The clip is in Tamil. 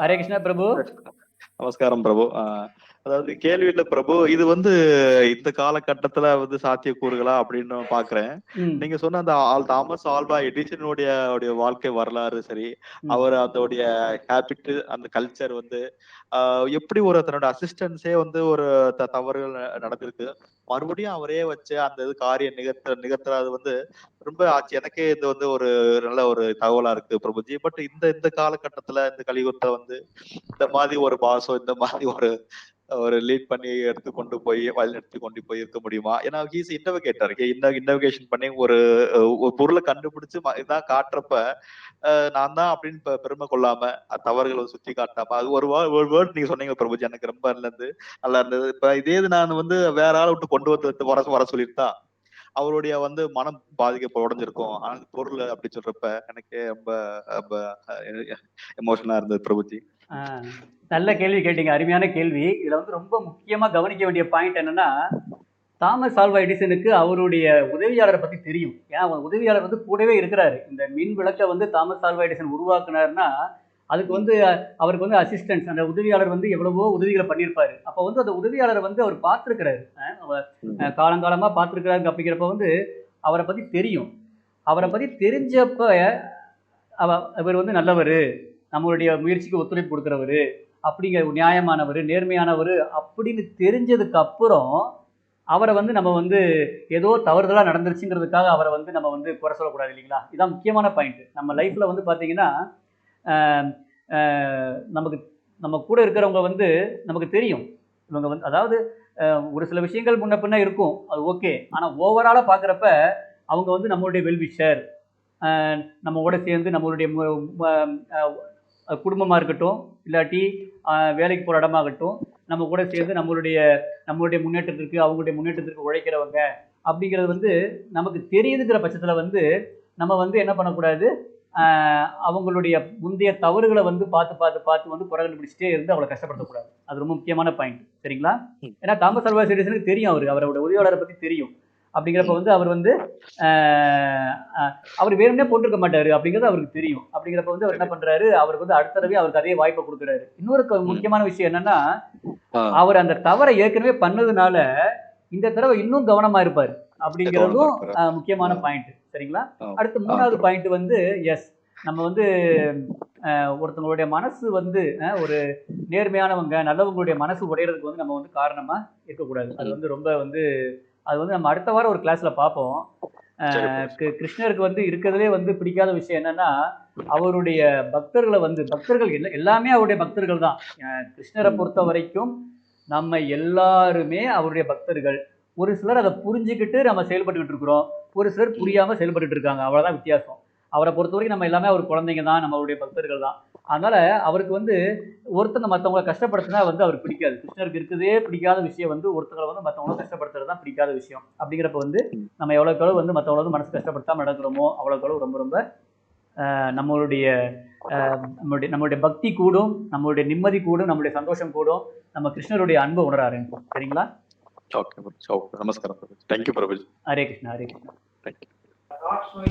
ஹரே கிருஷ்ணா பிரபு. நமஸ்காரம் பிரபு. அதாவது கேள்வியில பிரபு இது வந்து இந்த காலகட்டத்துல வந்து சாத்தியக்கூறுகளா அப்படின்னு பாக்குறேன். நீங்க சொன்ன அந்த ஆல் தாமஸ் ஆல்வா எடிசனுடைய உடைய வாழ்க்கை வரலாறு சரி. அவர் அதோடைய ஹேபிட் அந்த கல்ச்சர் வந்து எப்படி ஒரு தன்னோட அசிஸ்டன்ஸே வந்து ஒரு தவறுகள் நடந்திருக்கு. மறுபடியும் அவரே வச்சு அந்த இது காரியம் நிகழ்த்த நிகழ்த்துறது வந்து ரொம்ப ஆச்சு. எனக்கே இது வந்து ஒரு நல்ல ஒரு தகவலா இருக்கு பிரபுஜி. பட் இந்த இந்த காலகட்டத்துல இந்த கலியுகத்தை வந்து இந்த மாதிரி ஒரு பாசம் இந்த மாதிரி ஒரு ஒரு லீட் பண்ணி எடுத்து கொண்டு போய் வழி எடுத்து கொண்டு போய் இருக்க முடியுமா? ஏன்னா ஹீஸ் இன்னோவேட்டர் இன்னோவேஷன் பண்ணி ஒரு ஒரு பொருளை கண்டுபிடிச்சு இதான் காட்டுறப்ப நான் தான் அப்படின்னு பெருமை கொள்ளாம தவறுகளை சுத்தி காட்டாம அது ஒரு ஒரு வேர்ட் நீங்க சொன்னீங்க பிரபுஜி. எனக்கு ரொம்ப நல்லது நல்லா இருந்தது. இப்ப இதே இது நான் வந்து வேற ஆளை விட்டு கொண்டு வந்து வர வர சொல்லியிருந்தா அவருடைய வந்து மனம் பாதிக்க உடஞ்சிருக்கும். ஆனால் பொருள் அப்படி சொல்றப்ப எனக்கு ரொம்ப ரொம்ப எமோஷனலா இருந்தது பிரபுஜி. நல்ல கேள்வி கேட்டீங்க. அருமையான கேள்வி. இதுல வந்து ரொம்ப முக்கியமா கவனிக்க வேண்டிய பாயிண்ட் என்னன்னா தாமஸ் ஆல்வா எடிசனுக்கு அவருடைய உதவியாளரை பத்தி தெரியும். ஏன்னா அவர் உதவியாளர் வந்து கூடவே இருக்கிறாரு. இந்த மின் விளக்கை வந்து தாமஸ் ஆல்வா எடிசன் உருவாக்குனாருன்னா அதுக்கு வந்து அவருக்கு வந்து அசிஸ்டன்ஸ் அந்த உதவியாளர் வந்து எவ்வளவோ உதவிகளை பண்ணியிருப்பாரு. அப்போ வந்து அந்த உதவியாளரை வந்து அவர் பார்த்துருக்கிறாரு. அஹ் காலங்காலமா பார்த்துருக்கிறாரு அப்படிங்கிறப்ப வந்து அவரை பத்தி தெரியும். அவரை பத்தி தெரிஞ்சப்ப அவ இவர் வந்து நல்லவர் நம்மளுடைய முயற்சிக்கு ஒத்துழைப்பு கொடுக்குறவர் அப்படிங்கிற நியாயமானவர் நேர்மையானவர் அப்படின்னு தெரிஞ்சதுக்கு அப்புறம் அவரை வந்து நம்ம வந்து ஏதோ தவறுதலாக நடந்துருச்சுங்கிறதுக்காக அவரை வந்து நம்ம வந்து குறை சொல்லக்கூடாது இல்லைங்களா? இதான் முக்கியமான பாயிண்ட் நம்ம லைஃப்பில் வந்து பார்த்தீங்கன்னா நமக்கு நம்ம கூட இருக்கிறவங்க வந்து நமக்கு தெரியும். இவங்க வந்து அதாவது ஒரு சில விஷயங்கள் முன்ன பின்ன இருக்கும். அது ஓகே. ஆனால் ஓவராலாக பார்க்குறப்ப அவங்க வந்து நம்மளுடைய வெல்விஷர் நம்ம கூட சேர்ந்து நம்மளுடைய குடும்பமாக இருக்கட்டும் இல்லாட்டி வேலைக்கு போகிற இடமாகட்டும் நம்ம கூட சேர்ந்து நம்மளுடைய நம்மளுடைய முன்னேற்றத்திற்கு அவங்களுடைய முன்னேற்றத்திற்கு உழைக்கிறவங்க அப்படிங்கிறது வந்து நமக்கு தெரியுதுங்கிற பட்சத்தில் வந்து நம்ம வந்து என்ன பண்ணக்கூடாது? அவங்களுடைய முந்தைய தவறுகளை வந்து பார்த்து பார்த்து பார்த்து வந்து குறை கண்டுபிடிச்சிட்டே இருந்து அவளை கஷ்டப்படுத்தக்கூடாது. அது ரொம்ப முக்கியமான பாயிண்ட் சரிங்களா. ஏன்னா தாமஸ் அல்வா எடிசனுக்கு தெரியும் அவர். அவரோட உதவியாளரை பற்றி தெரியும். அப்படிங்கிறப்ப வந்து அவர் வந்து அவர் வேணும்னே போட்டிருக்க மாட்டாரு அப்படிங்கிறது அவருக்கு தெரியும். அப்படிங்கிறப்ப வந்து அவர் என்ன பண்றாரு? அவருக்கு வந்து அடுத்த தடவை அவருக்கு அதே வாய்ப்பை கொடுக்குறாரு. இன்னொரு முக்கியமான விஷயம் என்னன்னா அவர் அந்த தவறை ஏற்கனவே பண்ணதுனால இந்த தடவை இன்னும் கவனமா இருப்பார். அப்படிங்கிறதும் முக்கியமான பாயிண்ட் சரிங்களா. அடுத்து மூணாவது பாயிண்ட் வந்து எஸ் நம்ம வந்து ஒருத்தவங்களுடைய மனசு வந்து ஒரு நேர்மையானவங்க நல்லவங்களுடைய மனசு உடையறதுக்கு வந்து நம்ம வந்து காரணமா இருக்கக்கூடாது. அது வந்து ரொம்ப வந்து அது வந்து நம்ம அடுத்த வாரம் ஒரு கிளாஸ்ல பார்ப்போம். கிருஷ்ணருக்கு வந்து இருக்கிறதுலே வந்து பிடிக்காத விஷயம் என்னன்னா அவருடைய பக்தர்களை வந்து பக்தர்கள் எல்லா எல்லாமே அவருடைய பக்தர்கள் தான். கிருஷ்ணரை பொறுத்த வரைக்கும் நம்ம எல்லாருமே அவருடைய பக்தர்கள். ஒரு சிலர் அதை புரிஞ்சுக்கிட்டு நம்ம செயல்பட்டுக்கிட்டு இருக்கிறோம். ஒரு சிலர் புரியாமல் செயல்பட்டுட்டு இருக்காங்க. அவ்வளோதான் வித்தியாசம். அவரை பொறுத்த வரைக்கும் நம்ம எல்லாமே அவர் குழந்தைங்க தான் நம்ம அவருடைய பக்தர்கள் தான். அதனால் அவருக்கு வந்து ஒருத்தங்க மற்றவங்கள கஷ்டப்படுத்தினா வந்து அவருக்கு பிடிக்காது. கிருஷ்ணருக்கு இருக்கிறதே பிடிக்காத விஷயம் வந்து ஒருத்தங்களை வந்து மற்றவங்கள கஷ்டப்படுத்துறது தான் பிடிக்காத விஷயம். அப்படிங்கிறப்ப வந்து நம்ம எவ்வளோக்கு எவ்வளோ வந்து மற்றவங்கள வந்து மனசு கஷ்டப்படுத்தாமல் நடக்கிறோமோ அவ்வளோக்கு எவ்வளோ ரொம்ப ரொம்ப நம்மளுடைய நம்மளுடைய நம்மளுடைய பக்தி கூடும் நம்மளுடைய நிம்மதி கூடும் நம்மளுடைய சந்தோஷம் கூடும். நம்ம கிருஷ்ணருடைய அன்பை உணர ஆரம்பிப்போம் சரிங்களா நமஸ்காரம் thank you Prabhuji Hare Krishna Hare Krishna. Thank you